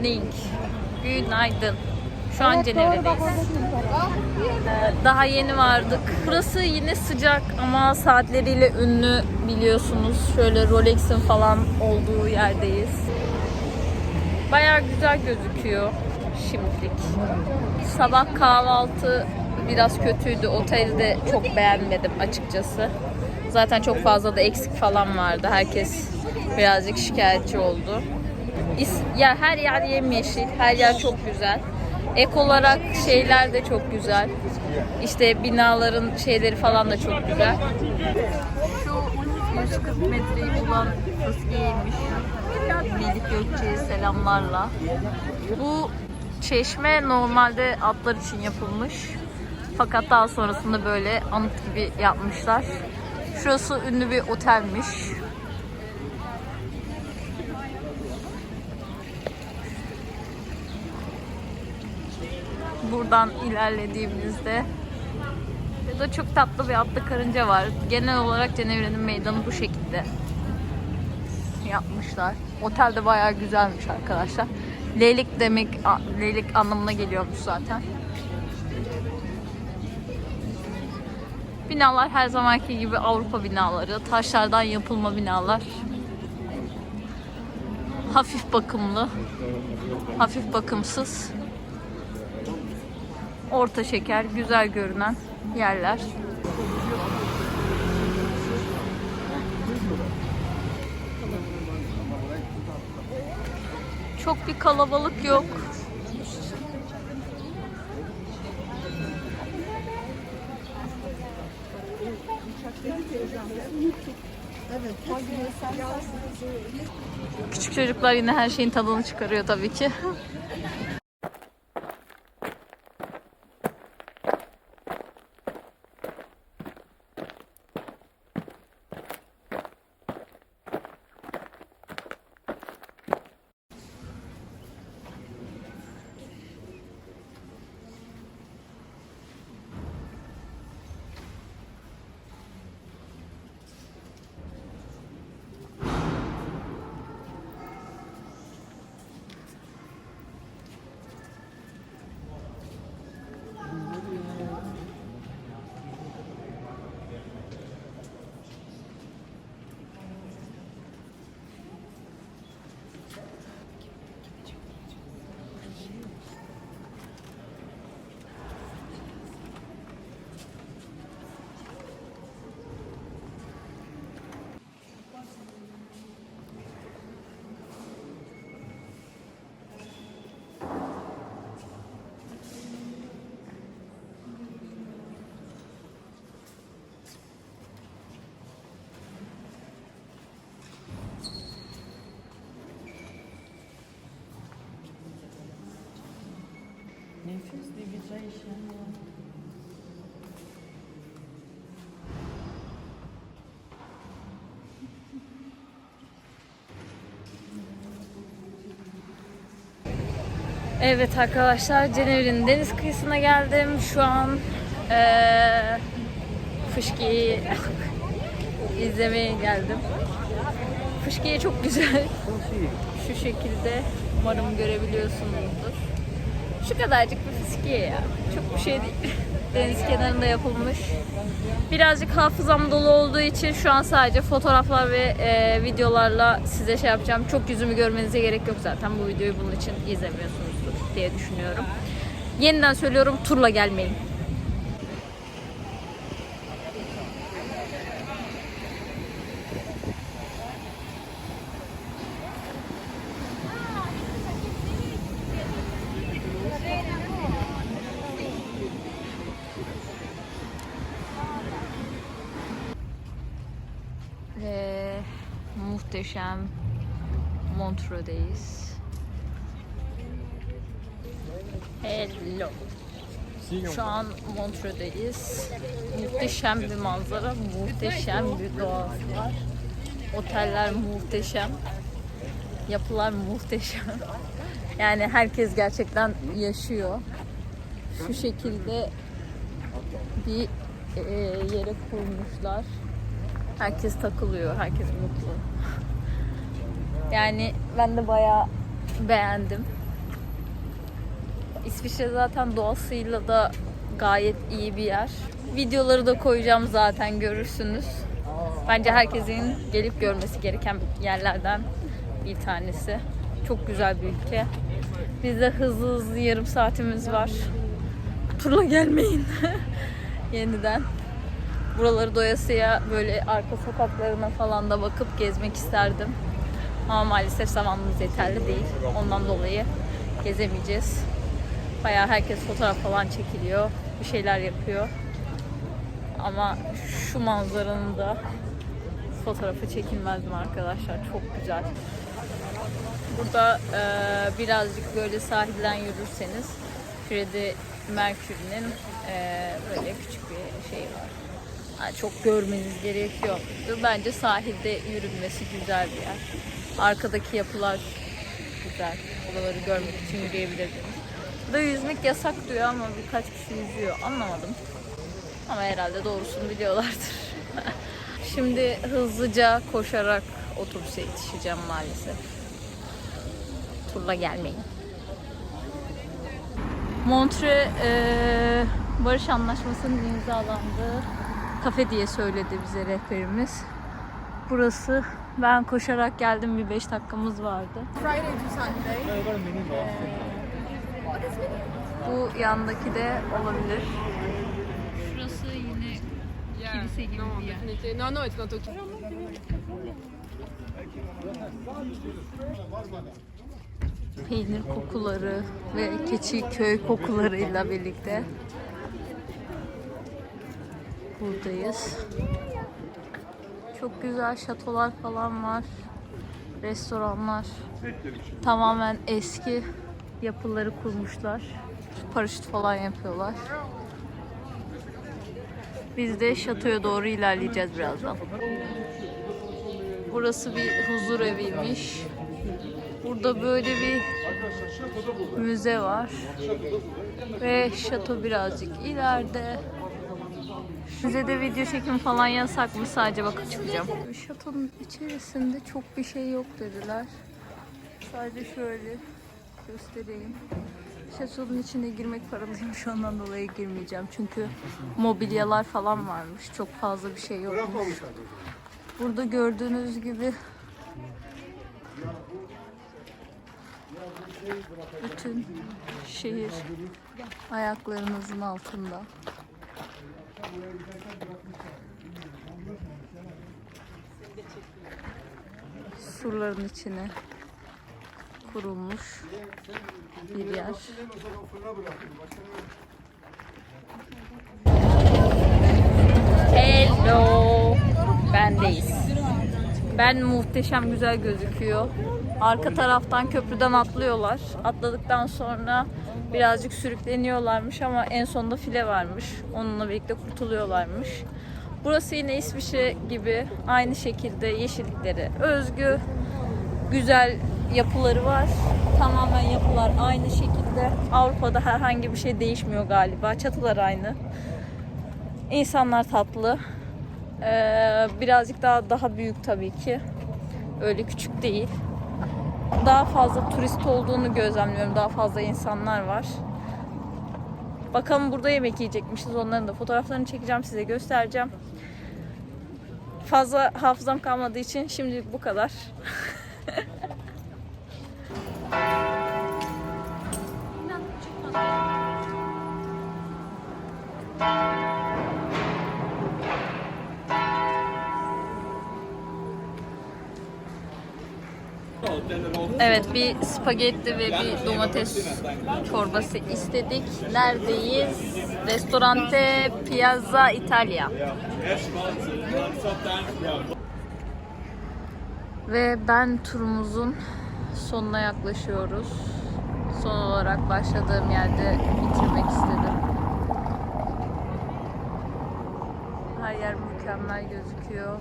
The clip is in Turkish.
morning. Günaydın. Şu an Cenevre'deyiz. Ee, Daha yeni vardık. Burası yine sıcak ama saatleriyle ünlü biliyorsunuz. Şöyle Rolex'in falan olduğu yerdeyiz. Bayağı güzel gözüküyor şimdilik. Sabah kahvaltı biraz kötüydü. Oteli de çok beğenmedim açıkçası. Zaten çok fazla da eksik falan vardı. Herkes birazcık şikayetçi oldu. Ya her yer yemyeşil, her yer çok güzel. Ek olarak şeyler de çok güzel. İşte binaların şeyleri falan da çok güzel. Şu 140 metreyi bulan fıskiyeymiş. Melik Gökçe'ye selamlarla. Bu çeşme normalde atlar için yapılmış. Fakat daha sonrasında böyle anıt gibi yapmışlar. Şurası ünlü bir otelmiş. Buradan ilerlediğimizde Burada çok tatlı bir atlı karınca var. Genel olarak Cenevre'nin meydanı bu şekilde yapmışlar. Otel de bayağı güzelmiş arkadaşlar. Leylik demek, leylik anlamına geliyormuş zaten. Binalar her zamanki gibi Avrupa binaları. Taşlardan yapılma binalar. Hafif bakımlı. Hafif bakımsız. Orta şeker, güzel görünen yerler. Çok bir kalabalık yok. Küçük çocuklar yine her şeyin tadını çıkarıyor tabii ki. Evet arkadaşlar Cenevre'nin deniz kıyısına geldim. Şu an eee Fışki'yi izlemeye geldim. Fışkiye çok güzel. Şu şekilde umarım görebiliyorsunuzdur. Şu kadarcık bir fıskiye ya. Çok bir şey değil. Deniz kenarında yapılmış. Birazcık hafızam dolu olduğu için şu an sadece fotoğraflar ve e, videolarla size şey yapacağım. Çok yüzümü görmenize gerek yok zaten. Bu videoyu bunun için izlemiyorsunuzdur diye düşünüyorum. Yeniden söylüyorum turla gelmeyin. Ve muhteşem Montreux'deyiz. Hello. Şu an Montreux'deyiz. Muhteşem bir manzara, muhteşem bir doğası var. Oteller muhteşem. Yapılar muhteşem. Yani herkes gerçekten yaşıyor. Şu şekilde bir e, yere kurmuşlar. Herkes takılıyor, herkes mutlu. Yani ben de bayağı beğendim. İsviçre zaten doğasıyla da gayet iyi bir yer. Videoları da koyacağım zaten görürsünüz. Bence herkesin gelip görmesi gereken yerlerden bir tanesi. Çok güzel bir ülke. Bizde hızlı hızlı yarım saatimiz var. Turla gelmeyin. Yeniden. Buraları doyasıya böyle arka sokaklarına falan da bakıp gezmek isterdim. Ama maalesef zamanımız yeterli değil. Ondan dolayı gezemeyeceğiz. Bayağı herkes fotoğraf falan çekiliyor. Bir şeyler yapıyor. Ama şu manzaranın da fotoğrafı çekilmez arkadaşlar? Çok güzel. Burada e, birazcık böyle sahilden yürürseniz Freddie Mercury'nin e, böyle küçük bir şey var. Yani çok görmeniz gerekiyor. Bence sahilde yürünmesi güzel bir yer. Arkadaki yapılar güzel. Oraları görmek için yürüyebilirdiniz. Burada yüzmek yasak diyor ama birkaç kişi yüzüyor. Anlamadım. Ama herhalde doğrusunu biliyorlardır. Şimdi hızlıca koşarak otobüse yetişeceğim maalesef. Turla gelmeyin. Montre eee, barış anlaşmasının imzalandığı kafe diye söyledi bize rehberimiz. Burası ben koşarak geldim bir 5 dakikamız vardı. Friday to Sunday. Bu yandaki de olabilir. Şurası yine kilise gibi bir yer. No, no, it's not okay. peynir kokuları ve keçi köy kokularıyla birlikte buradayız. Çok güzel şatolar falan var. Restoranlar. Tamamen eski yapıları kurmuşlar. Paraşüt falan yapıyorlar. Biz de şatoya doğru ilerleyeceğiz birazdan. Burası bir huzur eviymiş. Burada böyle bir müze var. Ve şato birazcık ileride. Müzede video çekim falan yasak mı? Sadece bakıp çıkacağım. Şatonun içerisinde çok bir şey yok dediler. Sadece şöyle göstereyim. Şatonun içine girmek paralıymış ondan dolayı girmeyeceğim. Çünkü mobilyalar falan varmış. Çok fazla bir şey yokmuş. Burada gördüğünüz gibi bütün şehir ayaklarınızın altında. Surların içine kurulmuş bir yer. Hello. Bendeyiz. Ben muhteşem güzel gözüküyor. Arka taraftan köprüden atlıyorlar. Atladıktan sonra birazcık sürükleniyorlarmış ama en sonunda file varmış. Onunla birlikte kurtuluyorlarmış. Burası yine İsviçre gibi aynı şekilde yeşillikleri özgü. Güzel yapıları var. Tamamen yapılar aynı şekilde. Avrupa'da herhangi bir şey değişmiyor galiba. Çatılar aynı. İnsanlar tatlı. Ee, birazcık daha daha büyük tabii ki. Öyle küçük değil. Daha fazla turist olduğunu gözlemliyorum. Daha fazla insanlar var. Bakalım burada yemek yiyecekmişiz. Onların da fotoğraflarını çekeceğim size göstereceğim. Fazla hafızam kalmadığı için şimdilik bu kadar. Evet bir spagetti ve bir domates çorbası istedik. Neredeyiz? Restorante Piazza Italia. Ve ben turumuzun sonuna yaklaşıyoruz. Son olarak başladığım yerde bitirmek istedim. Her yer mükemmel gözüküyor.